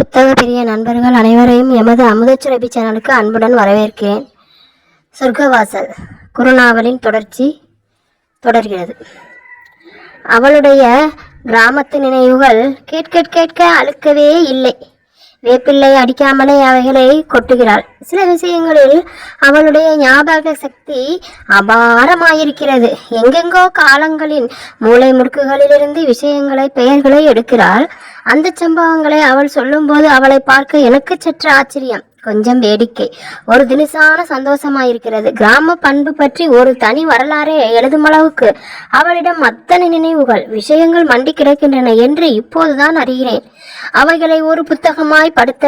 புத்தக பெரிய நண்பர்கள் அனைவரையும் எமது அமுதச்சுரபி சேனலுக்கு அன்புடன் வரவேற்கிறேன். சொர்க்கவாசல் குருநாவலின் தொடர்ச்சி தொடர்கிறது. அவளுடைய கிராமத்து நினைவுகள் கேட்க கேட்க அழுக்கவே இல்லை. வேப்பிள்ளை அடிக்காமலே அவைகளை கொட்டுகிறாள். சில விஷயங்களில் அவளுடைய ஞாபக சக்தி அபாரமாயிருக்கிறது. எங்கெங்கோ காலங்களின் மூளை முடுக்குகளிலிருந்து விஷயங்களை பெயர்களை எடுக்கிறாள். அந்த சம்பவங்களை அவள் சொல்லும்போது அவளை பார்க்க எனக்கு சற்று ஆச்சரியம். கொஞ்சம் வேடிக்கை. ஒரு தினுசான சந்தோஷமாயிருக்கிறது. கிராம பண்பு பற்றி ஒரு தனி வரலாறே எழுதும் அளவுக்கு. அவளிடம் அத்தனை நினைவுகள் விஷயங்கள் மண்டி கிடக்கின்றன என்று இப்போதுதான் அறிகிறேன். அவைகளை ஒரு புத்தகமாய் படுத்த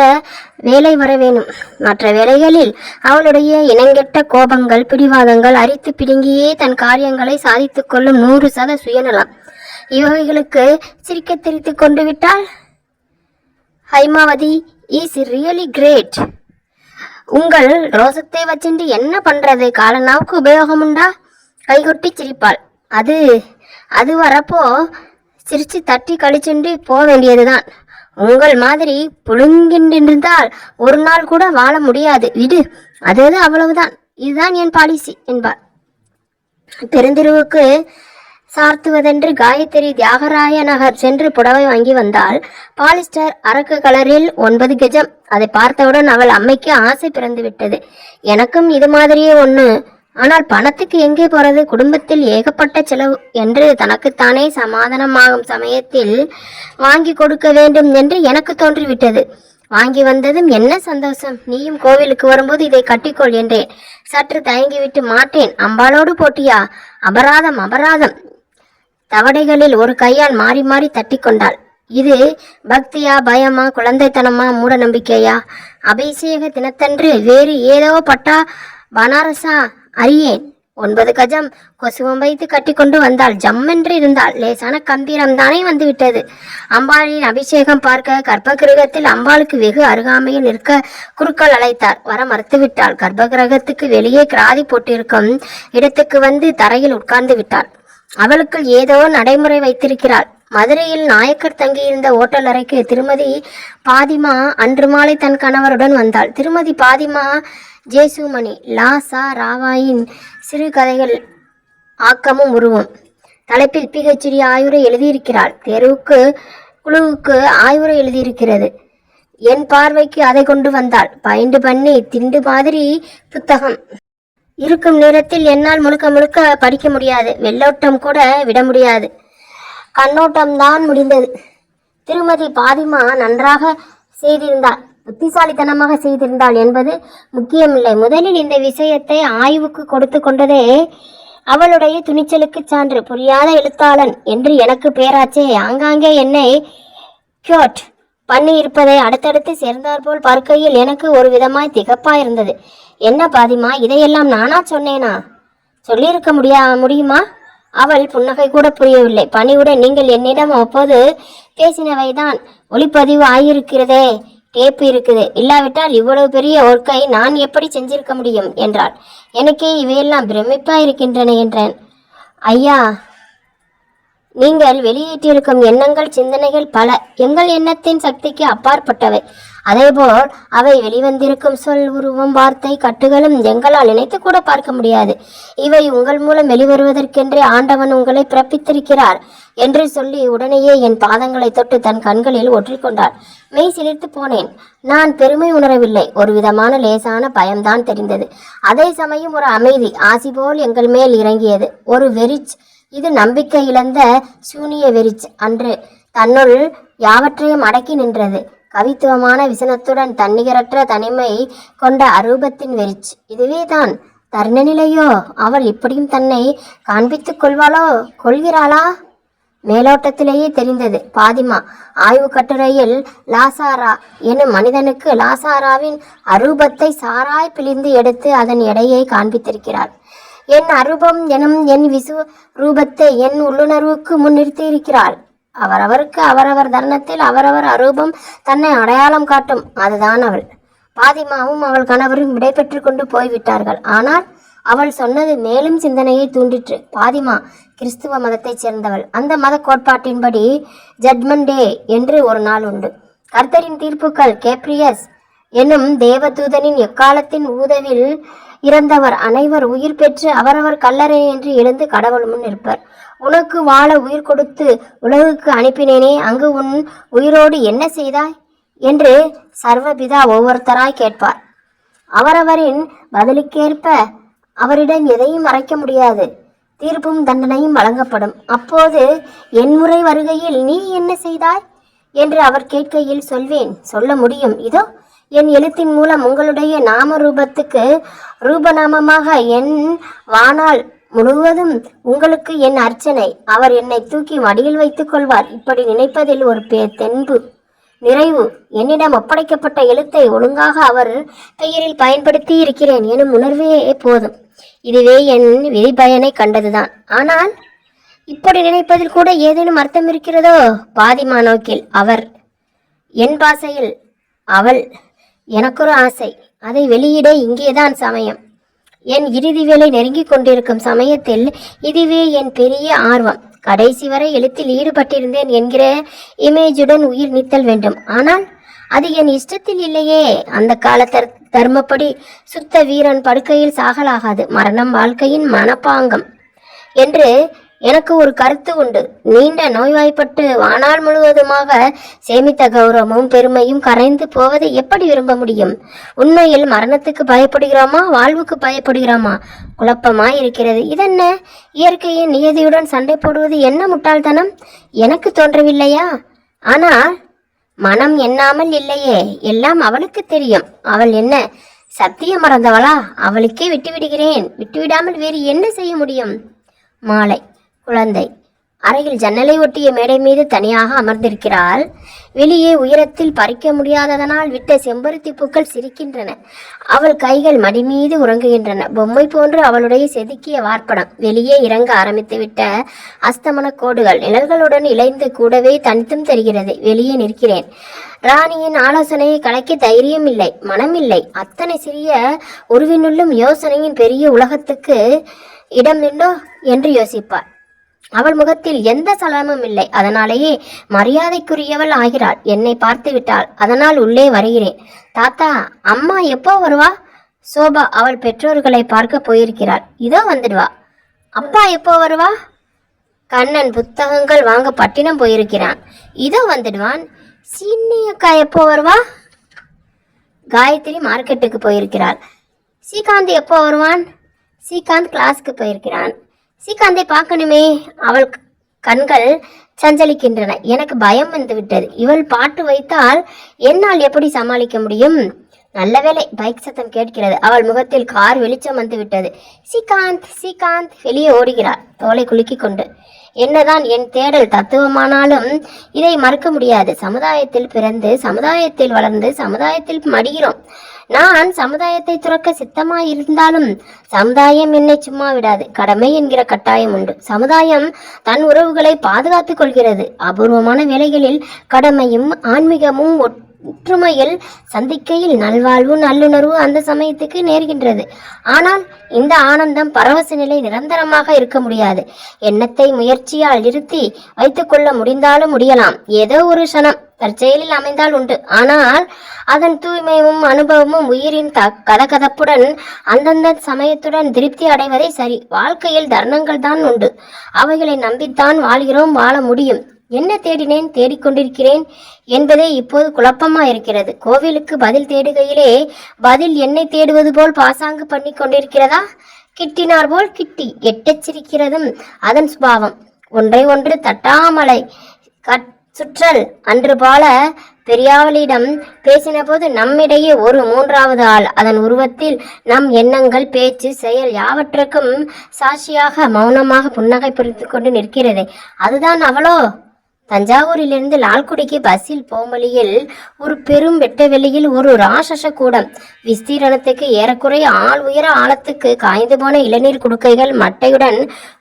வேலை வர வேணும். மற்ற வேலைகளில் அவளுடைய இனங்கெட்ட கோபங்கள் பிடிவாதங்கள் அரித்து பிடுங்கியே தன் காரியங்களை சாதித்து கொள்ளும் நூறு சத சுயநலம். இவைகளுக்கு சிரிக்க தெரித்து கொண்டு விட்டால் ஹைமாவதி இஸ் ரியலி கிரேட். உங்கள் ரோசத்தை வச்சுண்டு என்ன பண்றது? காலனாவுக்கு உபயோகம் உண்டா கைகொட்டி சிரிப்பாள். அது அது வரப்போ சிரிச்சு தட்டி கழிச்சுண்டு போக வேண்டியதுதான். உங்கள் மாதிரி புழுங்கின்றிருந்தால் ஒரு நாள் கூட வாழ முடியாது. விடு அது அது அவ்வளவுதான். இதுதான் என் பாலிசி என்பார் பெருந்திருவுக்கு சார்த்துவதென்று காயத்ரி தியாகராய நகர் சென்று புடவை வாங்கி வந்தாள். பாலிஸ்டர் அரக்கு கலரில் ஒன்பது கெஜம். அதை பார்த்தவுடன் அவள் அம்மைக்கு ஆசை பிறந்து விட்டது எனக்கும் இது மாதிரியே ஒண்ணு. ஆனால் பணத்துக்கு எங்கே போறது? குடும்பத்தில் ஏகப்பட்ட செலவு என்று தனக்குத்தானே சமாதானமாகும் சமயத்தில் வாங்கி கொடுக்க வேண்டும் என்று எனக்கு தோன்றிவிட்டது. வாங்கி வந்ததும் என்ன சந்தோஷம். நீயும் கோவிலுக்கு வரும்போது இதை கட்டிக்கொள் என்றேன். சற்று தயங்கிவிட்டு மாட்டேன் அம்பாளோடு போட்டியா? அபராதம் அபராதம். தவடைகளில் ஒரு கையால் மாறி மாறி தட்டி கொண்டாள் இது பக்தியா பயமா குழந்தைத்தனமா மூட நம்பிக்கையா அபிஷேக தினத்தன்று வேறு ஏதோ பட்டா பனாரசா அறியேன். ஒன்பது கஜம் கொசுவம் வைத்து கட்டி கொண்டு வந்தாள். ஜம்மென்று இருந்தாள். லேசான கம்பீரம் தானே வந்துவிட்டது. அம்பாளின் அபிஷேகம் பார்க்க கர்ப்பகிரகத்தில் அம்பாளுக்கு வெகு அருகாமையில் நிற்க குருக்கள் அழைத்தார். வர மறுத்துவிட்டாள். கர்ப்பகிரகத்துக்கு வெளியே கிராதி போட்டிருக்கும் இடத்துக்கு வந்து தரையில் உட்கார்ந்து விட்டாள். அவளுக்குள் ஏதோ நடைமுறை வைத்திருக்கிறாள். மதுரையில் நாயக்கர் தங்கியிருந்த ஓட்டல் அறைக்கு திருமதி பாதிமா அன்று மாலை தன் கணவருடன் வந்தாள். திருமதி பாதிமா ஜேசுமணி லா சா ராவாயின் சிறுகதைகள் ஆக்கமும் உருவம். தலைப்பில் பிஹெச்டி ஆய்வுரை எழுதியிருக்கிறாள். தெருவுக்கு குழுவுக்கு ஆய்வுரை எழுதியிருக்கிறது. என் பார்வைக்கு அதை கொண்டு வந்தாள். பைண்டு பண்ணி திண்டு மாதிரி புத்தகம். இருக்கும் நேரத்தில் என்னால் முழுக்க முழுக்க படிக்க முடியாது. வெள்ளோட்டம் கூட விட முடியாது. கண்ணோட்டம் தான் முடிந்தது. திருமதி பாதிமா நன்றாக செய்திருந்தாள். புத்திசாலித்தனமாக செய்திருந்தாள் என்பது முக்கியமில்லை. முதலில் இந்த விஷயத்தை ஆய்வுக்கு கொடுத்து கொண்டதே அவளுடைய துணிச்சலுக்கு சான்று. புரியாத எழுத்தாளன் என்று எனக்கு பேராச்சே. ஆங்காங்கே என்னை கியோட் பண்ணி இருப்பதை அடுத்தடுத்து சேர்ந்தாற்போல் பார்க்கையில் எனக்கு ஒரு விதமாய் திகப்பாயிருந்தது என்ன பாதிமா? இதையெல்லாம் நானா சொன்னேனா? சொல்லியிருக்க முடியா முடியுமா? அவள் புன்னகை கூட புரியவில்லை. பணிவுடன் நீங்கள் என்னிடம் அப்போது பேசினவைதான். ஒளிப்பதிவு ஆகியிருக்கிறதே டேப்பு இருக்குது. இல்லாவிட்டால் இவ்வளவு பெரிய ஒர்க்கை நான் எப்படி செஞ்சிருக்க முடியும்? என்றாள். எனக்கே இவையெல்லாம் பிரமிப்பா இருக்கின்றன என்றேன். ஐயா நீங்கள் வெளியிட்டிருக்கும் எண்ணங்கள் சிந்தனைகள் பல. எங்கள் எண்ணத்தின் சக்திக்கு அப்பாற்பட்டவை. அதேபோல் அவை வெளிவந்திருக்கும் சொல் உருவம் வார்த்தை கட்டுகளும் எங்களால் நினைத்து கூட பார்க்க முடியாது. இவை உங்கள் மூலம் வெளிவருவதற்கென்றே ஆண்டவன் உங்களை பிறப்பித்திருக்கிறார் என்று சொல்லி உடனேயே என் பாதங்களை தொட்டு தன் கண்களில் ஒற்றிக்கொண்டாள் மெய் சிலிர்த்து போனேன். நான் பெருமை உணரவில்லை. ஒரு விதமான லேசான பயம்தான் தெரிந்தது. அதே சமயம் ஒரு அமைதி ஆசி போல் எங்கள் மேல் இறங்கியது. ஒரு வெறிச் இது நம்பிக்கை இழந்த சூனிய வெறிச் அன்று தன்னுள் யாவற்றையும் அடக்கி நின்றது. கவித்துவமான விசனத்துடன் தன்னிகரற்ற தனிமை கொண்ட அரூபத்தின் வெறிச். இதுவே தான் தருணநிலையோ அவள் இப்படியும் தன்னை காண்பித்துக் கொள்வாளோ? கொள்கிறாளா? மேலோட்டத்திலேயே தெரிந்தது. பாதிமா ஆய்வு கட்டுரையில் லாசாரா எனும் மனிதனுக்கு லாசாராவின் அரூபத்தை சாராய் பிழிந்து எடுத்து அதன் எடையை காண்பித்திருக்கிறார் என் அரூபம் எனும் என் விசு ரூபத்தை என் உள்ளுணர்வுக்கு முன்னிறுத்தியிருக்கிறாள். அவரவருக்கு அவரவர் தருணத்தில் அவரவர் அரூபம் தன்னை அடையாளம் காட்டும். அதுதான் அவள். பாதிமாவும் அவள் கணவரும் விடைபெற்று கொண்டு போய்விட்டார்கள். ஆனால் அவள் சொன்னது மேலும் சிந்தனையை தூண்டிற்று. பாதிமா கிறிஸ்துவ மதத்தைச் சேர்ந்தவள். அந்த மத கோட்பாட்டின்படி ஜட்மெண்ட் டே என்று ஒரு நாள் உண்டு. கர்த்தரின் தீர்ப்புகள் கேப்ரியஸ் என்னும் தேவதூதனின் எக்காலத்தின் ஊதவில் இறந்தவர். அனைவர் உயிர் பெற்று அவரவர் கல்லறை என்று எழுந்து கடவுள் முன் நிற்பர். உனக்கு வாழ உயிர் கொடுத்து உலகுக்கு அனுப்பினேனே அங்கு உன் உயிரோடு என்ன செய்தாய்? என்று சர்வபிதா ஒவ்வொருத்தராய் கேட்பார். அவரவரின் பதிலுக்கேற்ப அவரிடம் எதையும் மறைக்க முடியாது. தீர்ப்பும் தண்டனையும் வழங்கப்படும். அப்போது என் முறை வருகையில் நீ என்ன செய்தாய்? என்று அவர் கேட்கையில் சொல்வேன். சொல்ல முடியும். இதோ என் எழுத்தின் மூலம் உங்களுடைய நாம ரூபத்துக்கு ரூபநாமமாக என் வானால் முழுவதும் உங்களுக்கு என் அர்ச்சனை. அவர் என்னை தூக்கி மடியில் வைத்துக் கொள்வார். இப்படி நினைப்பதில் ஒரு பே தென்பு நிறைவு. என்னிடம் ஒப்படைக்கப்பட்ட எழுத்தை ஒழுங்காக அவர் பெயரில் பயன்படுத்தி இருக்கிறேன். எனும் உணர்வே போதும். இதுவே என் விதிபயனை கண்டதுதான். ஆனால் இப்படி நினைப்பதில் கூட ஏதேனும் அர்த்தம் இருக்கிறதோ? பாதிமா நோக்கில் அவர் என் பாசையில் அவள் எனக்கொரு ஆசை. அதை வெளியிட இங்கேதான் சமயம். என் இறுதி வேலை நெருங்கிக் கொண்டிருக்கும் சமயத்தில் இதுவே என் பெரிய ஆர்வம். கடைசி வரை எழுத்தில் ஈடுபட்டிருந்தேன் என்கிற இமேஜுடன் உயிர் நீத்தல் வேண்டும். ஆனால் அது என் இஷ்டத்தில் இல்லையே. அந்த கால தர் தர்மப்படி சுத்த வீரன் படுக்கையில் சாகலாகாது. மரணம் வாழ்க்கையின் மனப்பாங்கம் என்று எனக்கு ஒரு கருத்து உண்டு. நீண்ட நோய்வாய்ப்பட்டு வானால் முழுவதுமாக சேமித்த கௌரவமும் பெருமையும் கரைந்து போவதை எப்படி விரும்ப முடியும்? உண்மையில் மரணத்துக்கு பயப்படுகிறோமா? வாழ்வுக்கு பயப்படுகிறோமா? குழப்பமாய் இருக்கிறது இதென்ன? இயற்கையின் நியதியுடன் சண்டை போடுவது என்ன முட்டாள்தனம்? எனக்கு தோன்றவில்லையா? ஆனால் மனம் எண்ணாமல் இல்லையே. எல்லாம் அவளுக்கு தெரியும். அவள் என்ன? சத்தியம் மறந்தவளா? அவளுக்கே விட்டு விடுகிறேன் விட்டுவிடாமல் வேறு என்ன செய்ய முடியும்? மாலை. குழந்தை. அறையில் ஜன்னலை ஒட்டிய மேடை மீது தனியாக அமர்ந்திருக்கிறாள். வெளியே உயரத்தில் பறிக்க முடியாததனால் விட்ட செம்பருத்தி பூக்கள் சிரிக்கின்றன. அவள் கைகள் மடி மீது உறங்குகின்றன. பொம்மை போன்று அவளுடைய செதுக்கிய வார்ப்படம். வெளியே இறங்க ஆரம்பித்து விட்ட அஸ்தமன கோடுகள் நிழல்களுடன் இழைந்து கூடவே தனித்தும் தெரிகிறது. வெளியே நிற்கிறேன். ராணியின் ஆலோசனையை கலைக்க தைரியம் இல்லை மனமில்லை. அத்தனை சிறிய உருவினுள்ளும் யோசனையின் பெரிய உலகத்துக்கு இடம் இல்லோ என்று யோசிப்பார் அவள் முகத்தில் எந்த சலனமும் இல்லை. அதனாலேயே மரியாதைக்குரியவள் ஆகிறாள். என்னை பார்த்து விட்டாள். அதனால் உள்ளே வருகிறேன். தாத்தா அம்மா எப்போ வருவா? சோபா அவள் பெற்றோர்களை பார்க்க போயிருக்கிறாள். இதோ வந்துடுவா அப்பா எப்போ வருவா? கண்ணன் புத்தகங்கள் வாங்க பட்டினம் போயிருக்கிறான். இதோ வந்துடுவான் சின்னி அக்கா எப்போ வருவா? காயத்ரி மார்க்கெட்டுக்கு போயிருக்கிறாள். ஸ்ரீகாந்த் எப்போ வருவான்? ஸ்ரீகாந்த் கிளாஸ்க்கு போயிருக்கிறான். ஸ்ரீகாந்தை பார்க்கணுமே. அவள் கண்கள் சஞ்சலிக்கின்றன. எனக்கு பயம் வந்து விட்டது. இவள் பாட்டு வைத்தால் என்னால் எப்படி சமாளிக்க முடியும்? நல்ல வேளை பைக் சத்தம் கேட்கிறது. அவள் முகத்தில் கார் வெளிச்சம் வந்து விட்டது. ஸ்ரீகாந்த் ஸ்ரீகாந்த் வெளியே ஓடுகிறாள். தோலை குலுக்கிக் கொண்டு. என்னதான் என் தேடல் தத்துவமானாலும் இதை மறுக்க முடியாது. சமுதாயத்தில் பிறந்து சமுதாயத்தில் வளர்ந்து சமுதாயத்தில் மடிகிறோம். நான் சமுதாயத்தை துறக்க சித்தமாய் இருந்தாலும் சமுதாயம் என்னை சும்மா விடாது. கடமை என்கிற கட்டாயம் உண்டு. சமுதாயம் தன் உறவுகளை பாதுகாத்துக் கொள்கிறது. அபூர்வமான வேலைகளில் கடமையும் ஆன்மீகமும் ஒற்றுமையில் சந்திக்கையில் நல்வாழ்வு நல்லுணர்வு அந்த சமயத்துக்கு நேர்கின்றது. ஆனால் இந்த ஆனந்தம் பரவச நிலை நிரந்தரமாக இருக்க முடியாது. எண்ணத்தை முயற்சியால் நிறுத்தி வைத்துக்கொள்ள முடிந்தாலும் முடியலாம். ஏதோ ஒரு சனம் தற்செயலில் அமைந்தால் உண்டு. ஆனால் அதன் தூய்மையும் அனுபவமும் உயிரின் த கதகதப்புடன் அந்தந்த சமயத்துடன் திருப்தி அடைவதே சரி. வாழ்க்கையில் தருணங்கள் தான் உண்டு. அவைகளை நம்பித்தான் வாழ்கிறோம் வாழ முடியும். என்ன தேடினேன் தேடிக்கொண்டிருக்கிறேன் என்பதே இப்போது குழப்பமா இருக்கிறது கோவிலுக்கு பதில் தேடுகையிலே பதில் என்னை தேடுவது போல் பாசாங்கு பண்ணி கொண்டிருக்கிறதா? கிட்டினார் போல் கிட்டி எட்டச்சிரிக்கிறதும் அதன் சுபாவம். ஒன்றை ஒன்று தட்டாமலை கட் சுற்றல். அன்று போல பெரியாவளிடம் பேசினபோது நம்மிடையே ஒரு மூன்றாவது ஆள். அதன் உருவத்தில் நம் எண்ணங்கள் பேச்சு செயல் யாவற்றுக்கும் சாட்சியாக மௌனமாக புன்னகை புரிந்து கொண்டு நிற்கிறதே. அதுதான் அவளோ? தஞ்சாவூரிலிருந்து லால்குடிக்கு பஸ்ஸில் போமலியில் ஒரு பெரும் வெட்டவெளியில் ஒரு ராட்சச கூடம். விஸ்தீரணத்துக்கு ஏறக்குறைய ஆள் உயர ஆழத்துக்கு காய்ந்து போன இளநீர் குடுக்கைகள் மட்டையுடன்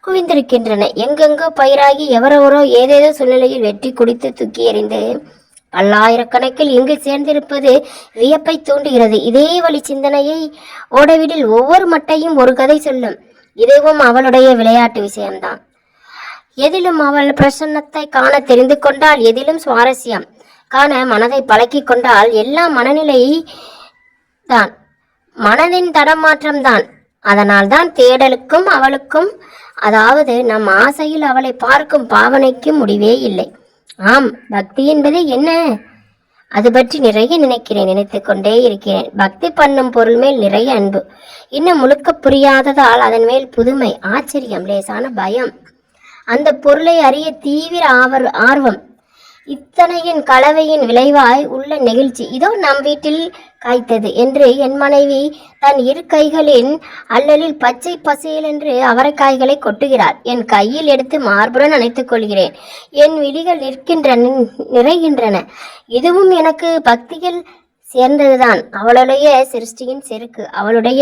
குவிந்திருக்கின்றன. எங்கெங்கோ பயிராகி எவரெவரோ ஏதேதோ சூழ்நிலையில் வெட்டி குடித்து தூக்கி எறிந்து பல்லாயிரக்கணக்கில் இங்கு சேர்ந்திருப்பது வியப்பை தூண்டுகிறது. இதே வழி சிந்தனையை ஓடவிடில் ஒவ்வொரு மட்டையும் ஒரு கதை சொல்லும். இதுவும் அவளுடைய விளையாட்டு விஷயம்தான். எதிலும் அவள் பிரசன்னத்தை காண தெரிந்து கொண்டால் எதிலும் சுவாரஸ்யம் காண மனதை பழக்கி கொண்டால் எல்லாம் மனநிலை தான் மனதின் தடமாற்றம்தான். அதனால்தான் தேடலுக்கும் அவளுக்கும் அதாவது நம் ஆசையில் அவளை பார்க்கும் பாவனைக்கும் முடிவே இல்லை. ஆம் பக்தி என்பது என்ன? அது பற்றி நிறைய நினைக்கிறேன் நினைத்து கொண்டே இருக்கிறேன். பக்தி பண்ணும் பொருள் மேல் நிறைய அன்பு. இன்னும் முழுக்க புரியாததால் அதன் மேல் புதுமை ஆச்சரியம் லேசான பயம். அந்த பொருளை அறிய தீவிர ஆவர் ஆர்வம். இத்தனையின் கலவையின் விளைவாய் உள்ள நெகிழ்ச்சி. இதோ நம் வீட்டில் காய்த்தது என்று என் மனைவி தன் இரு கைகளின் அல்லலில் பச்சை பசேல் என்று அவரைக்காய்களை கொட்டுகிறார் என் கையில் எடுத்து மார்புடன் அணைத்துக் கொள்கிறேன். என் விழிகள் நிற்கின்றன நிறைகின்றன. இதுவும் எனக்கு பக்தியில் சேர்ந்ததுதான். அவளுடைய சிருஷ்டியின் செருக்கு அவளுடைய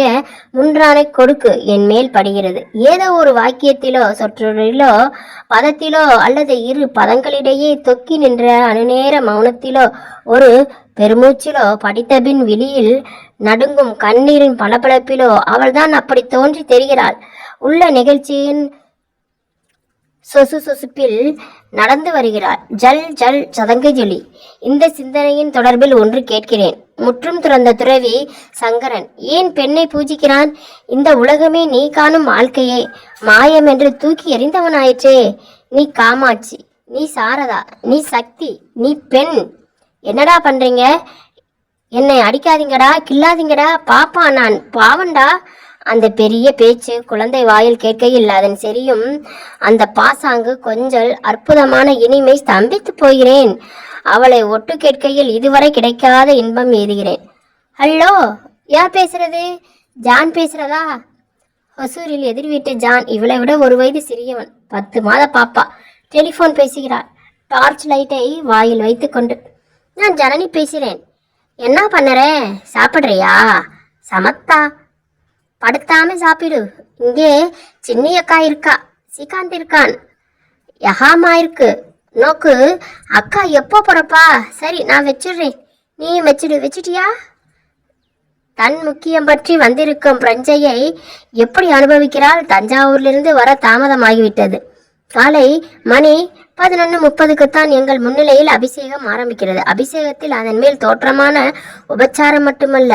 முன்றானை கொடுக்கு என் மேல் படுகிறது. ஏதோ ஒரு வாக்கியத்திலோ சொற்றொழிலோ பதத்திலோ அல்லது இரு பதங்களிடையே தொக்கி நின்ற அணுநேர மௌனத்திலோ ஒரு பெருமூச்சிலோ படித்தபின் விழியில் நடுங்கும் கண்ணீரின் பளபளப்பிலோ அவள்தான் அப்படி தோன்றி தெரிகிறாள். உள்ள நிகழ்ச்சியின் சொசு சொசுப்பில் நடந்து வருகிறார். ஜல் ஜல் சதங்கை ஜொலி. இந்த சிந்தனையின் தொடர்பில் ஒன்று கேட்கிறேன். முற்றும் துறந்த துறவி சங்கரன் ஏன் பெண்ணை பூஜிக்கிறான்? இந்த உலகமே நீ காணும் வாழ்க்கையே. மாயம் என்று தூக்கி எறிந்தவனாயிற்றே. நீ காமாட்சி நீ சாரதா நீ சக்தி நீ பெண். என்னடா பண்றீங்க? என்னை அடிக்காதீங்கடா கில்லாதீங்கடா. பாப்பா நான் பாவண்டா? அந்த பெரிய பேச்சு குழந்தை வாயில் கேட்கையில் அதன் செரியும் அந்த பாசாங்கு கொஞ்சல் அற்புதமான இனிமை ஸ்தம்பித்து போகிறேன். அவளை ஒட்டு கேட்கையில் இதுவரை கிடைக்காத இன்பம் எய்துகிறேன் ஹலோ யார் பேசுறது? ஜான் பேசுறதா? ஒசூரில் எதிர் வீட்டு ஜான் இவளை விட ஒரு வயது சிறியவன். பத்து மாத பாப்பா. டெலிஃபோன் பேசுகிறாள் டார்ச் லைட்டை வாயில் வைத்துக்கொண்டு நான் ஜனனி பேசுகிறேன். என்ன பண்ணுற? சாப்பிட்றியா? சமத்தா? படுத்தாம சாப்பிடு. இங்கே சின்னி அக்கா இருக்கா? ஸ்ரீகாந்த் இருக்கான். யஹாமா இருக்கு. நோக்கு அக்கா எப்போ போறப்பா? சரி நான் வச்சிடுறேன். நீயும் வச்சிடு. வச்சிட்டியா? தன் முக்கியம் பற்றி வந்திருக்கும் பிரஞ்சையை எப்படி அனுபவிக்கிறாள்? தஞ்சாவூரிலிருந்து வர தாமதமாகிவிட்டது. காலை மணி பதினொன்று முப்பதுக்குத்தான் எங்கள் முன்னிலையில் அபிஷேகம் ஆரம்பிக்கிறது. அபிஷேகத்தில் அதன் மேல் தோற்றமான உபச்சாரம் மட்டுமல்ல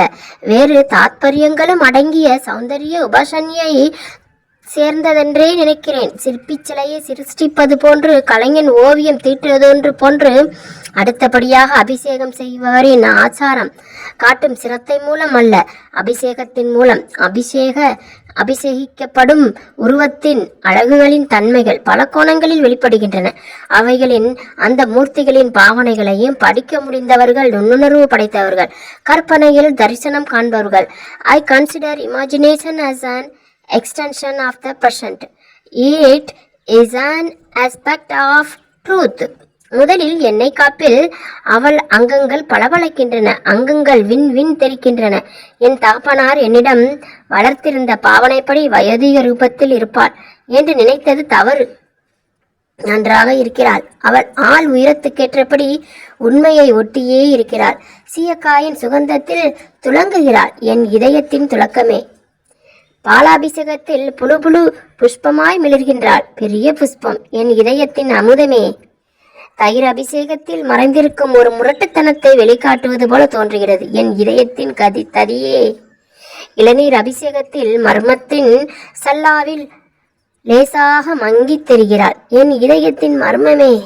வேறு தாத்பரியங்களும் அடங்கிய சௌந்தரிய உபசன்யை சேர்ந்ததென்றே நினைக்கிறேன். சிற்பி சிலையை சிருஷ்டிப்பது போன்று கலைஞன் ஓவியம் தீட்டுவதொன்று போன்று அடுத்தபடியாக அபிஷேகம் செய்பவரின் ஆச்சாரம் காட்டும் சிரத்தை மூலம் அல்ல அபிஷேகத்தின் மூலம். அபிஷேக அபிஷேகிக்கப்படும் உருவத்தின் அழகுகளின் தன்மைகள் பல கோணங்களில் வெளிப்படுகின்றன. அவைகளின் அந்த மூர்த்திகளின் பாவனைகளையும் படிக்க முடிந்தவர்கள் நுண்ணுணர்வு படைத்தவர்கள் கற்பனையில் தரிசனம் காண்பவர்கள். I consider imagination as an extension of the present. It is an aspect of truth முதலில் எண்ணெய் காப்பில் அவள் அங்கங்கள் பளபளக்கின்றன அங்கங்கள் விண் விண் தெரிக்கின்றன. என் தகப்பனார் என்னிடம் வளர்த்திருந்த பாவனைப்படி வயதிக ரூபத்தில் இருப்பாள் என்று நினைத்தது தவறு. நன்றாக இருக்கிறாள். அவள் ஆள் உயரத்துக்கேற்றபடி உண்மையை ஒட்டியே இருக்கிறாள். சீயக்காயின் சுகந்தத்தில் துலங்குகிறாள் என் இதயத்தின் துலக்கமே. பாலாபிஷேகத்தில் புழு புழு புஷ்பமாய் மிளர்கின்றாள். பெரிய புஷ்பம். என் இதயத்தின் அமுதமே. தயிர் அபிஷேகத்தில் மறைந்திருக்கும் ஒரு முரட்டுத்தனத்தை வெளிக்காட்டுவது போல தோன்றுகிறது. என் இதயத்தின் கதி ததியே. இளநீர் அபிஷேகத்தில் மர்மத்தின் சல்லாவில் லேசாக மங்கித் தெரிகிறாள். என் இதயத்தின் மர்மமே.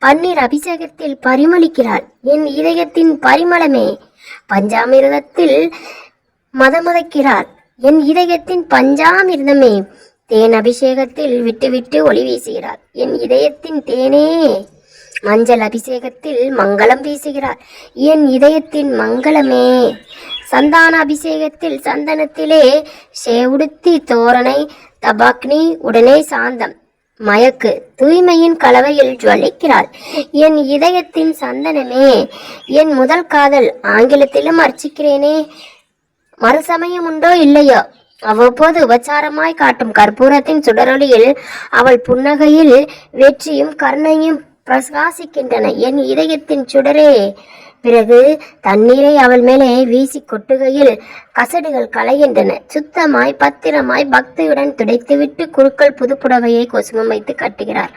பன்னீர் அபிஷேகத்தில் பரிமளிக்கிறாள். என் இதயத்தின் பரிமளமே. பஞ்சாமிரதத்தில் மதமதக்கிறாள். என் இதயத்தின் பஞ்சாமிர்தமே. தேன் அபிஷேகத்தில் விட்டுவிட்டு ஒளி வீசுகிறாள். என் இதயத்தின் தேனே. மஞ்சள் அபிஷேகத்தில் மங்களம் வீசுகிறாள் என் இதயத்தின் மங்களமே. சந்தான அபிஷேகத்தில் சந்தனத்திலே சேவுடுத்தி தோரணை தபாக்னி உடனே சாந்தம். மயக்கு தூய்மையின் கலவையில் ஜுவலிக்கிறாள் என் இதயத்தின் சந்தனமே. என் முதல் காதல் ஆங்கிலத்திலும் அர்ச்சிக்கிறேனே. மறுசமயம் உண்டோ இல்லையோ? அவ்வப்போது உபச்சாரமாய் காட்டும் கற்பூரத்தின் சுடரொளியில் அவள் புன்னகையில் வெற்றியும் கருணையும் பிரகாசிக்கின்றன. என் இதயத்தின் சுடரே. பிறகு தண்ணீரை அவள் மேலே வீசி கொட்டுகையில் கசடுகள் களைகின்றன. சுத்தமாய் பத்திரமாய் பக்தியுடன் துடைத்துவிட்டு குருக்கள் புதுப்புடவையை கொசுமம் வைத்து கட்டுகிறார்.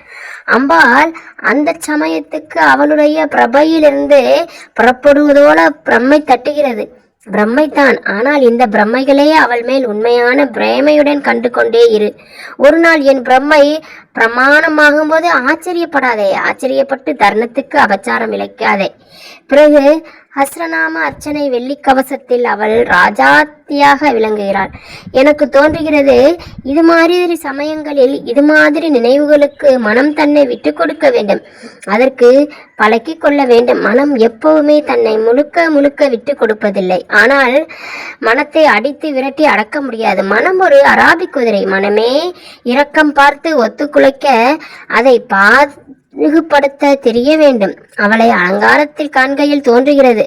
அம்பாள் அந்த சமயத்துக்கு அவளுடைய பிரபையிலிருந்து புறப்படுவதோட பிரம்மை தட்டுகிறது. பிரம்மைத்தான் ஆனால் இந்த பிரம்மைகளே அவள் மேல் உண்மையான பிரேமையுடன் கண்டு கொண்டே இரு. ஒரு நாள் என் பிரம்மை பிரமாணமாகும் போது ஆச்சரியப்படாதே. ஆச்சரியப்பட்டு தருணத்துக்கு அபச்சாரம் இழைக்காதே. பிறகு ஹஸ்ரநாம அர்ச்சனை வெள்ளி கவசத்தில் அவள் ராஜாத்தியாக விளங்குகிறாள். எனக்கு தோன்றுகிறது இது மாதிரி சமயங்களில் இது மாதிரி நினைவுகளுக்கு மனம் தன்னை விட்டு கொடுக்க வேண்டும். அதற்கு பழக்கிக் கொள்ள வேண்டும். மனம் எப்பவுமே தன்னை முழுக்க முழுக்க விட்டு கொடுப்பதில்லை. ஆனால் மனத்தை அடித்து விரட்டி அடக்க முடியாது. மனம் ஒரு அராபி குதிரை. மனமே இரக்கம் பார்த்து ஒத்துக்குலைக்க அதை பா மிகுபடுத்த தெரிய வேண்டும். அவளை அலங்காரத்தில் காண்கையில் தோன்றுகிறது.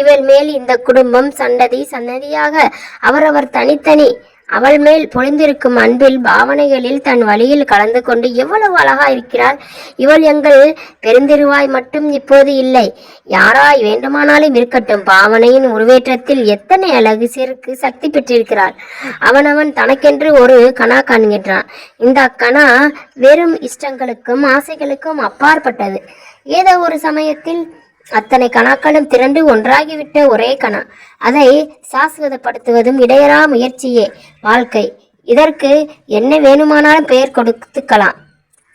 இவள் மேல் இந்த குடும்பம் சந்ததி சன்னதியாக அவரவர் தனித்தனி அவள் மேல் பொழிந்திருக்கும் அன்பில் பாவனைகளில் தன் வழியில் கலந்து கொண்டு எவ்வளவு அழகா இருக்கிறாள். இவள் எங்கள் பெருந்திருவாய் மட்டும் இப்போது இல்லை. யாராய் வேண்டுமானாலும் இருக்கட்டும். பாவனையின் உருவேற்றத்தில் எத்தனை அழகு சிறுக்கு சக்தி பெற்றிருக்கிறாள். அவனவன் தனக்கென்று ஒரு கணா காண்கின்றான். இந்த கணா வெறும் இஷ்டங்களுக்கும் ஆசைகளுக்கும் அப்பாற்பட்டது. ஏதோ ஒரு சமயத்தில் அத்தனை கணாக்களும் திரண்டு ஒன்றாகிவிட்ட ஒரே கணா. அதை சாஸ்வதப்படுத்துவதும் இடையறா முயற்சியே வாழ்க்கை. இதற்கு என்ன வேணுமானாலும் பெயர் கொடுத்துக்கலாம்.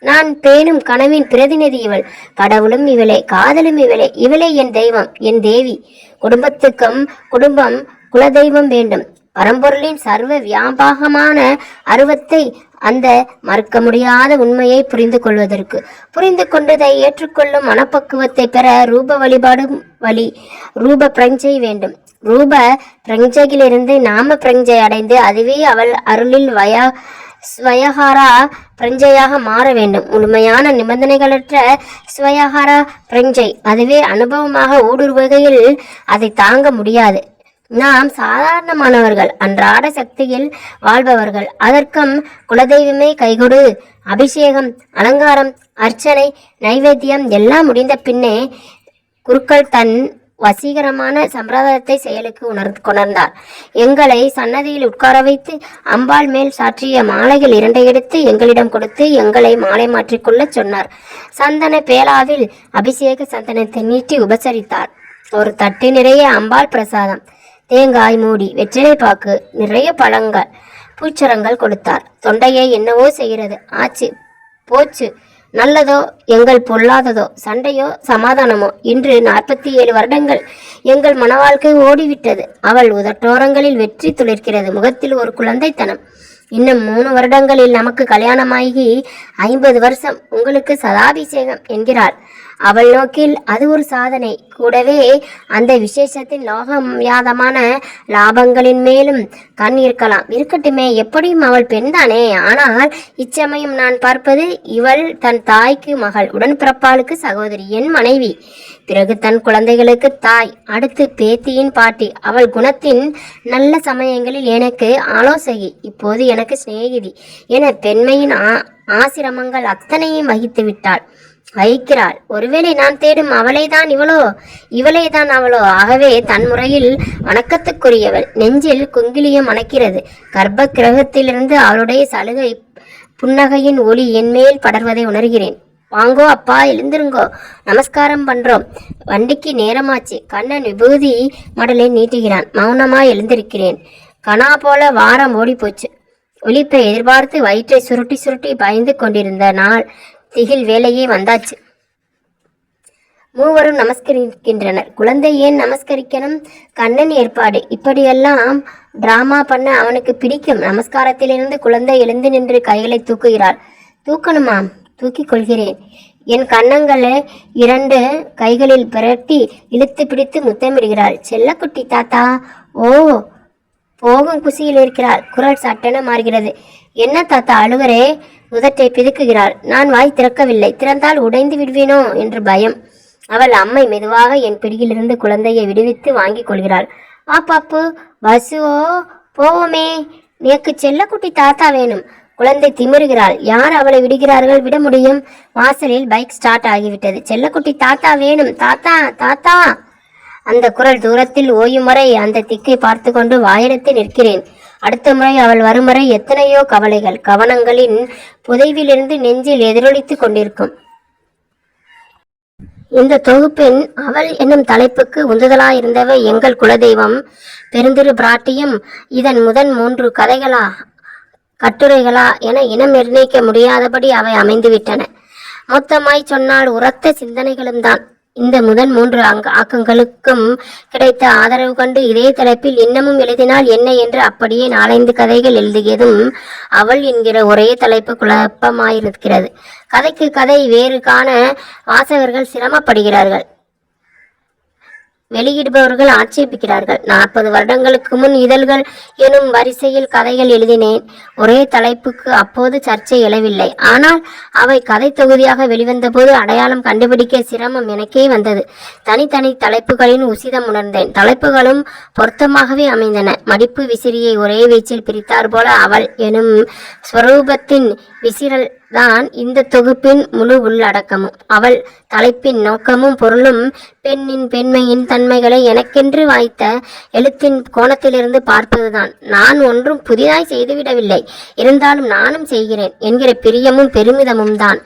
நான் பேணும் கனவின் பிரதிநிதி இவள். கடவுளும் இவளே காதலும் இவளே இவளே என் தெய்வம் என் தேவி. குடும்பத்துக்கும் குடும்பம் குலதெய்வம் வேண்டும். பரம்பொருளின் சர்வ வியாபகமான அருவத்தை அந்த மறுக்க முடியாத உண்மையை புரிந்து கொள்வதற்கு. புரிந்து கொண்டதை ஏற்றுக்கொள்ளும் மனப்பக்குவத்தை பெற ரூப வழிபாடு வழி ரூப பிரஞ்சை வேண்டும். ரூப பிரஞ்சையிலிருந்து நாம பிரஞ்சை அடைந்து அதுவே அவள் அருளில் வயா ஸ்வயஹாரா பிரஞ்சையாக மாற வேண்டும். முழுமையான நிபந்தனைகளற்ற ஸ்வயஹாரா பிரஞ்சை. அதுவே அனுபவமாக ஊடுருவகையில் அதை தாங்க முடியாது. நாம் சாதாரணமானவர்கள் அன்றாட சக்தியில் வாழ்பவர்கள். அதற்கும் குலதெய்வமே கைகொடு. அபிஷேகம் அலங்காரம் அர்ச்சனை நைவேத்தியம் எல்லாம் முடிந்த பின்னே குருக்கள் தன் வசீகரமான சம்பிரதாயத்தை செயலுக்கு உணர் கொணர்ந்தார். எங்களை சன்னதியில் உட்கார வைத்து அம்பாள் மேல் சாற்றிய மாலைகள் இரண்டை எடுத்து எங்களிடம் கொடுத்து எங்களை மாலை மாற்றிக்கொள்ள சொன்னார். சந்தன பேலாவில் அபிஷேக சந்தனத்தை நீட்டி உபசரித்தார். ஒரு தட்டு நிறைய அம்பாள் பிரசாதம். தேங்காய் மூடி வெற்றிலை பாக்கு நிறைய பழங்கள் பூச்சரங்கள் கொடுத்தார். தொண்டையை என்னவோ செய்கிறது. ஆச்சு போச்சு. நல்லதோ எங்கள் பொல்லாததோ சண்டையோ சமாதானமோ இன்று நாற்பத்தி ஏழு வருடங்கள் எங்கள் மனவாழ்க்கை ஓடிவிட்டது. அவள் உதட்டோரங்களில் வெற்றி துளிர்க்கிறது. முகத்தில் ஒரு குழந்தைத்தனம். இன்னும் மூணு வருடங்களில் நமக்கு கல்யாணமாகி ஐம்பது வருஷம். உங்களுக்கு சதாபிஷேகம் என்கிறாள். அவள் நோக்கில் அது ஒரு சாதனை. கூடவே அந்த விசேஷத்தின் லோகமியாதமான லாபங்களின் மேலும் கண் இருக்கலாம். இருக்கட்டுமே எப்படியும் அவள் பெண்தானே? ஆனால் இச்சமயம் நான் பார்ப்பது இவள் தன் தாய்க்கு மகள் உடன்பிறப்பாளுக்கு சகோதரி என் மனைவி. பிறகு தன் குழந்தைகளுக்கு தாய் அடுத்து பேத்தியின் பாட்டி. அவள் குணத்தின் நல்ல சமயங்களில் எனக்கு ஆலோசகி இப்போது எனக்கு சிநேகிதி. என பெண்மையின் ஆ- ஆசிரமங்கள் அத்தனையும் வகித்து விட்டாள் வகிக்கிறாள் ஒருவேளை நான் தேடும் அவளைதான் இவளோ? இவளைதான் அவளோ? ஆகவே தன் முறையில் வணக்கத்துக்குரியவள். நெஞ்சில் குங்கிலியம் மணக்கிறது கர்ப்ப கிரகத்திலிருந்து அவளுடைய சலுகை புன்னகையின் ஒளி என்மேல் படர்வதை உணர்கிறேன். வாங்கோ அப்பா எழுந்திருங்கோ. நமஸ்காரம் பண்றோம். வண்டிக்கு நேரமாச்சு. கண்ணன் விபூதி மடலை நீட்டுகிறான். மௌனமா எழுந்திருக்கிறேன். கனா போல வாரம் ஓடி போச்சு ஒழிப்பை எதிர்பார்த்து வயிற்றை சுருட்டி சுருட்டி பயந்து கொண்டிருந்த நாள் திகில் வேலையே வந்தாச்சு. மூவரும் நமஸ்கரிக்கின்றனர். குழந்தை ஏன் நமஸ்கரிக்கணும்? கண்ணன் ஏற்பாடு. இப்படியெல்லாம் டிராமா பண்ண அவனுக்கு பிடிக்கும். நமஸ்காரத்திலிருந்து குழந்தை எழுந்து நின்று கைகளை தூக்குகிறாள். தூக்கணுமாம் தூக்கிக் கொள்கிறேன். என் கன்னங்களை இரண்டு கைகளில் பிரட்டி இழுத்து பிடித்து முத்தமிடுகிறாள். செல்லக்குட்டி தாத்தா ஓ போகும் குசியில் இருக்கிறாள். குரல் சட்டென மாறுகிறது. என்ன தாத்தா அழுவரே உதட்டை பிதுக்குகிறாள். நான் வாய் திறக்கவில்லை. திறந்தால் உடைந்து விடுவேனோ? என்று பயம். அவள் அம்மை மெதுவாக என் பிடியிலிருந்து குழந்தையை விடுவித்து வாங்கிக் கொள்கிறாள். ஆ பாப்பு பஸ்ஸுவோ போவோமே. நேக்கு செல்லக்குட்டி தாத்தா வேணும். குழந்தை திமிருகிறாள். யார் அவளை விடுகிறார்கள்? விட முடியும். வாசலில் பைக் ஸ்டார்ட் ஆகிவிட்டது. செல்லக்குட்டி தாத்தா வேணும். தாத்தா தாத்தா. அந்த குரல் தூரத்தில் ஓயும் வரை அந்த திக்கை பார்த்து கொண்டு வாயெடுத்து நிற்கிறேன். அடுத்த முறை அவள் வரும் வரை எத்தனையோ கவலைகள் கவனங்களின் புதைவிலிருந்து நெஞ்சில் எதிரொலித்துக் கொண்டிருக்கும். இந்த தொகுப்பின் அவள் என்னும் தலைப்புக்கு உந்துதலாயிருந்தவை எங்கள் குலதெய்வம் பெருந்திரு பிராட்டியும் இதன் முதன் மூன்று கதைகளா கட்டுரைகளா என இனம் நிர்ணயிக்க முடியாதபடி அவை அமைந்துவிட்டன. மொத்தமாய் சொன்னால் உரத்த சிந்தனைகளும் தான் இந்த முதன் மூன்று அங்க ஆக்கங்களுக்கும் கிடைத்த ஆதரவு கண்டு இதே தலைப்பில் இன்னமும் எழுதினால் என்ன என்று அப்படியே நாலைந்து கதைகள் எழுதியதும் அவள் என்கிற ஒரே தலைப்பு குழப்பமாயிருக்கிறது. கதைக்கு கதை வேறு காண வாசகர்கள் சிரமப்படுகிறார்கள். வெளியிடுபவர்கள் ஆட்சேபிக்கிறார்கள். நாற்பது வருடங்களுக்கு முன் இதழ்கள் எனும் வரிசையில் கதைகள் எழுதினேன். ஒரே தலைப்புக்கு அப்போது சர்ச்சை எழவில்லை. ஆனால் அவை கதை தொகுதியாக வெளிவந்தபோது அடையாளம் கண்டுபிடிக்க சிரமம் எனக்கே வந்தது. தனித்தனி தலைப்புகளின் உசிதம் உணர்ந்தேன். தலைப்புகளும் பொருத்தமாகவே அமைந்தன. மடிப்பு விசிறியை ஒரே வீச்சில் பிரித்தார் போல அவள் எனும் ஸ்வரூபத்தின் விசிறல் தான் இந்த தொகுப்பின் முழு உள்ளடக்கமும். அவள் தலைப்பின் நோக்கமும் பொருளும் பெண்ணின் பெண்மையின் தன்மைகளை எனக்கென்று வாய்த்த எழுத்தின் கோணத்திலிருந்து பார்ப்பதுதான் நான் ஒன்றும் புதிதாய் செய்துவிடவில்லை. இருந்தாலும் நானும் செய்கிறேன் என்கிற பிரியமும் பெருமிதமும் தான்.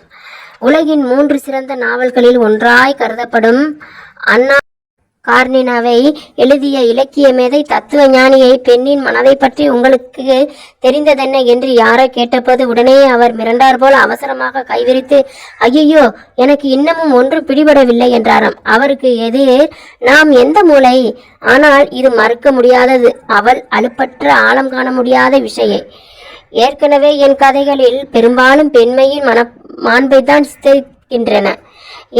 உலகின் மூன்று சிறந்த நாவல்களில் ஒன்றாய் கருதப்படும் அண்ணா கார்னினாவை எழுதிய இலக்கிய மேதை தத்துவ ஞானியை பெண்ணின் மனதை பற்றி உங்களுக்கு தெரிந்ததென்ன என்று யாரோ கேட்டபோது உடனே அவர் மிரண்டார் போல அவசரமாக கைவிரித்து ஐயையோ எனக்கு இன்னமும் ஒன்று பிடிபடவில்லை என்றாராம். அவருக்கு எதிர் நாம் எந்த மூளை? ஆனால் இது மறுக்க முடியாதது. அவள் அலுப்பற்ற ஆழம் காண முடியாத விஷயை. ஏற்கனவே என் கதைகளில் பெரும்பாலும் பெண்மையின் மன மாண்பை தான் இருக்கின்றன.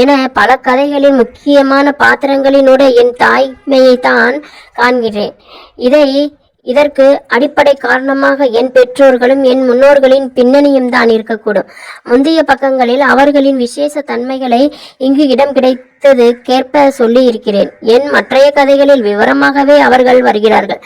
என பல கதைகளின் முக்கியமான பாத்திரங்களினூட என் தாய்மையை தான் காண்கிறேன். இதை இதற்கு அடிப்படை காரணமாக என் பெற்றோர்களும் என் முன்னோர்களின் பின்னணியும் தான் இருக்கக்கூடும். முந்தைய பக்கங்களில் அவர்களின் விசேஷ தன்மைகளை இங்கு இடம் கிடைத்தது கேட்ப சொல்லி இருக்கிறேன் என் மற்றைய கதைகளில் விவரமாகவே அவர்கள் வருகிறார்கள்.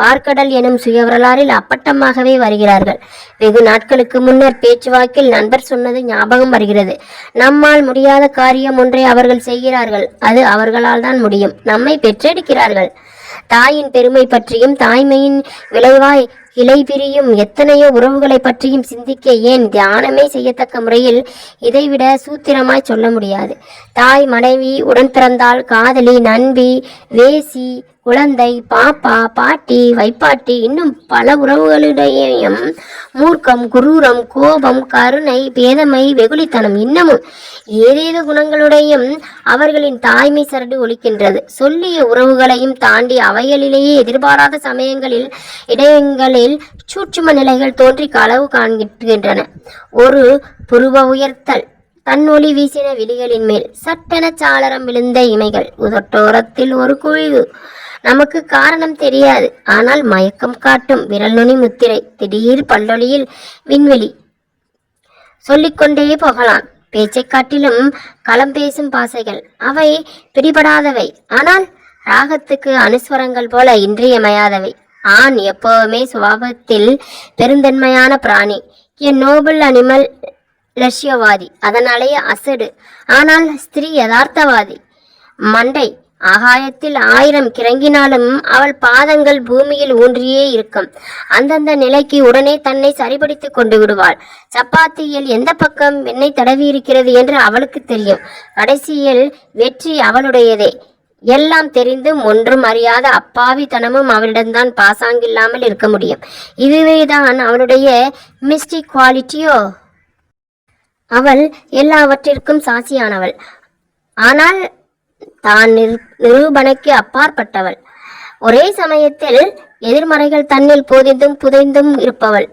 பார்க்கடல் எனும் சுயவரலாறில் அப்பட்டமாகவே வருகிறார்கள். வெகு நாட்களுக்கு முன்னர் பேச்சுவாக்கில் நண்பர் சொன்னது ஞாபகம் வருகிறது. நம்மால் முடியாத காரியம் ஒன்றை அவர்கள் செய்கிறார்கள். அது அவர்களால் தான் முடியும். நம்மை பெற்றெடுக்கிறார்கள். தாயின் பெருமை பற்றியும் தாய்மையின் விளைவாய் இலை பிரியும் எத்தனையோ உறவுகளை பற்றியும் சிந்திக்க ஏன் தியானமே செய்யத்தக்க முறையில் இதைவிட சூத்திரமாய் சொல்ல முடியாது. தாய் மனைவி உடன் பிறந்தால் காதலி நண்பி வேசி குழந்தை பாப்பா பாட்டி வைப்பாட்டி இன்னும் பல உறவுகளிடையையும் மூர்க்கம் குரூரம் கோபம் கருணை பேதமை வெகுளித்தனம் இன்னமும் ஏதேதோ குணங்களுடையும் அவர்களின் தாய்மை சரடு ஒலிக்கின்றது. சொல்லிய உறவுகளையும் தாண்டி அவைகளிலேயே எதிர்பாராத சமயங்களில் இடையங்களில் சூட்சும நிலைகள் தோன்றி களவு காண்கின்றன ஒரு புருவ உயர்த்தல் தன்னொளி வீசின விழிகளின் மேல் சட்டென சாளரம் விழுந்த இமைகள் உதட்டோரத்தில் ஒரு குழிவு நமக்கு காரணம் தெரியாது. ஆனால் மயக்கம் காட்டும் விரல் நுனி முத்திரை திடீர் பல்லொலியில் விண்வெளி. சொல்லிக்கொண்டே போகலாம். பேச்சை காட்டிலும் களம் பேசும் பாசைகள். அவை பிடிபடாதவை. ஆனால் ராகத்துக்கு அனுஸ்வரங்கள் போல இன்றியமையாதவை. ஆண் எப்போவுமே சுபாவத்தில் பெருந்தன்மையான பிராணி. என் நோபல் அனிமல் லட்சியவாதி. அதனாலேயே அசடு. ஆனால் ஸ்திரீ யதார்த்தவாதி. மண்டை. ஆகாயத்தில் ஆயிரம் கிறங்கினாலும் அவள் பாதங்கள் பூமியில் ஊன்றியே இருக்கும். அந்தந்த நிலைக்கு உடனே தன்னை சரிபடித்துக் கொண்டு விடுவாள். சப்பாத்தியில் எந்த பக்கம் எண்ணெய் தடவி இருக்கிறது என்று அவளுக்கு தெரியும். கடைசியில் வெற்றி அவளுடையதே. எல்லாம் தெரிந்தும் ஒன்றும் அறியாத அப்பாவித்தனமும் அவளிடம்தான் பாசாங்கில்லாமல் இருக்க முடியும். இதுவேதான் அவளுடைய மிஸ்டிக் குவாலிட்டியோ? அவள் எல்லாவற்றிற்கும் சாட்சியானவள். ஆனால் தான் நிரு- நிரூபணைக்கு அப்பாற்பட்டவள். ஒரே சமயத்தில் எதிர்மறைகள் தன்னில் புதிந்தும் புதைந்தும் இருப்பவள்.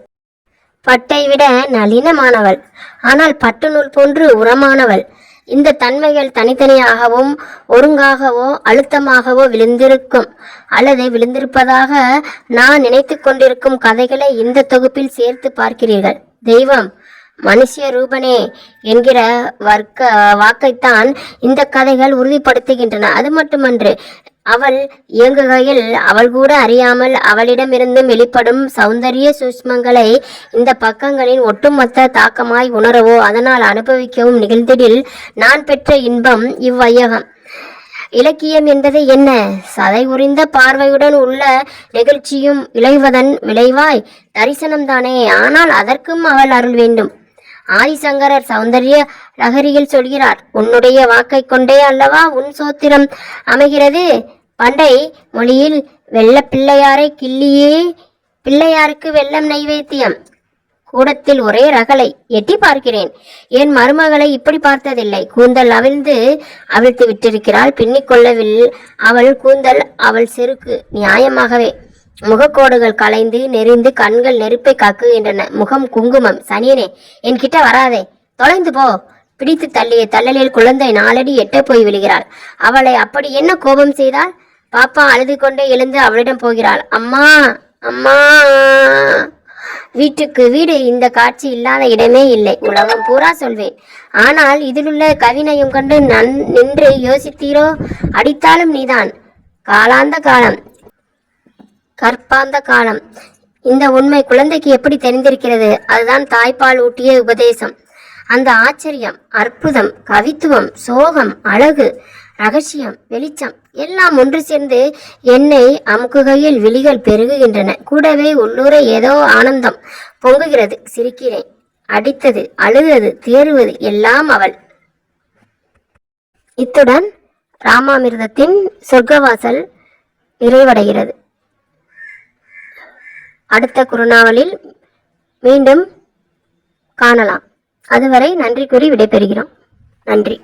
பட்டை விட நளினமானவள். ஆனால் பட்டு நூல் போன்று உரமானவள். இந்த தன்மைகள் தனித்தனியாகவும் ஒருங்காகவோ அழுத்தமாகவோ விழுந்திருக்கும். அல்லது விழுந்திருப்பதாக நான் நினைத்து கொண்டிருக்கும் கதைகளை இந்த தொகுப்பில் சேர்த்து பார்க்கிறீர்கள். தெய்வம் மனுஷிய ரூபனே என்கிற வர்க்க வாக்கைத்தான் இந்த கதைகள் உறுதிப்படுத்துகின்றன. அது மட்டுமன்று அவள் இயங்குகையில் அவள் கூட அறியாமல் அவளிடமிருந்தும் வெளிப்படும் சௌந்தரிய சூஷ்மங்களை இந்த பக்கங்களின் ஒட்டுமொத்த தாக்கமாய் உணரவோ அதனால் அனுபவிக்கவும் நிகழ்ந்திடில் நான் பெற்ற இன்பம் இவ்வையகம். இலக்கியம் என்பது என்ன? சதை உறிந்த பார்வையுடன் உள்ள நிகழ்ச்சியும் இளைவதன் விளைவாய் தரிசனம்தானே? ஆனால் அதற்கும் அவள் அருள் வேண்டும். ஆதிசங்கரர் சௌந்தர்ய லகரியில் சொல்கிறார் உன்னுடைய வாக்கை கொண்டே அல்லவா உன் சோத்திரம் அமைகிறது? பண்டை மொழியில் வெள்ள பிள்ளையாரை கிள்ளியே பிள்ளையாருக்கு வெள்ளம் நைவேத்தியம். கூடத்தில் ஒரே ரகளை எட்டி பார்க்கிறேன். என் மருமகளை இப்படி பார்த்ததில்லை. கூந்தல் அவிழ்ந்து அவிழ்த்து விட்டிருக்கிறாள். பின்னிக்கொள்ளவில் அவள் கூந்தல் அவள் செருக்கு. நியாயமாகவே முகக்கோடுகள் கலைந்து நெறிந்து கண்கள் நெருப்பை காக்குகின்றன. முகம் குங்குமம். சனியனே என்கிட்ட வராதே. தொலைந்து போ. பிடித்து தள்ளிய தள்ளலில் குழந்தை நாளடி எட்ட போய் விழுகிறாள். அவளை அப்படி என்ன கோபம் செய்தால் பாப்பா அழுது கொண்டே எழுந்து அவளிடம் போகிறாள். அம்மா அம்மா. வீட்டுக்கு வீடு இந்த காட்சி இல்லாத இடமே இல்லை. உலகம் பூரா சொல்வேன். ஆனால் இதிலுள்ள கவினையும் கண்டு நன் நின்று யோசித்தீரோ? அடித்தாலும் நீதான். காலாந்த காலம். கற்பாந்த காலம். இந்த உண்மை குழந்தைக்கு எப்படி தெரிந்திருக்கிறது? அதுதான் தாய்ப்பால் ஊட்டிய உபதேசம். அந்த ஆச்சரியம் அற்புதம் கவித்துவம் சோகம் அழகு ரகசியம் வெளிச்சம் எல்லாம் ஒன்று சேர்ந்து என்னை அமுக்குகையில் விழிகள் பெருகுகின்றன. கூடவே உள்ளூரை ஏதோ ஆனந்தம் பொங்குகிறது. சிரிக்கிறேன். அடித்தது அழுகிறது தேறுவது எல்லாம் அவள். இத்துடன் ராமாமிர்தத்தின் சொர்க்கவாசல் நிறைவடைகிறது. அடுத்த குருநாவலில் மீண்டும் காணலாம். அதுவரை நன்றி கூறி விடைபெறுகிறோம். நன்றி.